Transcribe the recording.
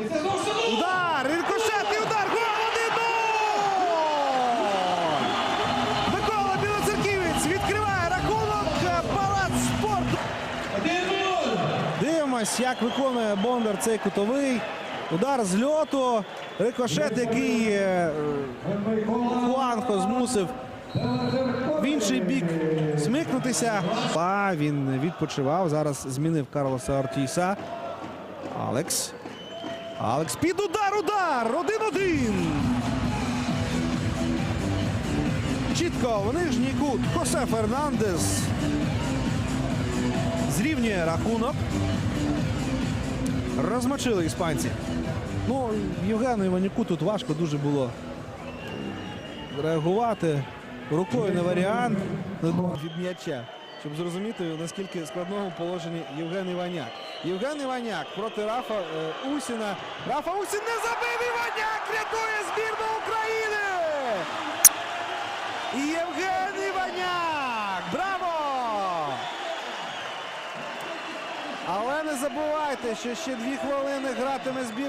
Удар! Рикошетний удар! Гол 1-0! Микола Білоцерківець відкриває рахунок Палац спорту. Дивимось, як виконує Бондар цей кутовий. Удар з льоту. Рикошет, який е, змусив в інший бік смикнутися. Па, він відпочивав. Зараз змінив Карлоса Ортіса. Алекс. Алекс під удар, удар! 1-1. Чітко в нижній кут Хосе Фернандес зрівнює рахунок. Розмочили іспанці. Ну, Євгену Іванюку тут важко дуже було реагувати. Рукою не варіант від м'яча. Щоб зрозуміти, наскільки складному положенні Євген Іваняк. Євген Іваняк проти Рафа е, Усіна. Рафа Усін не забив Іваняк! Рятує збірну України! Євген Іваняк! Браво! Але не забувайте, що ще дві хвилини гратиме збірна.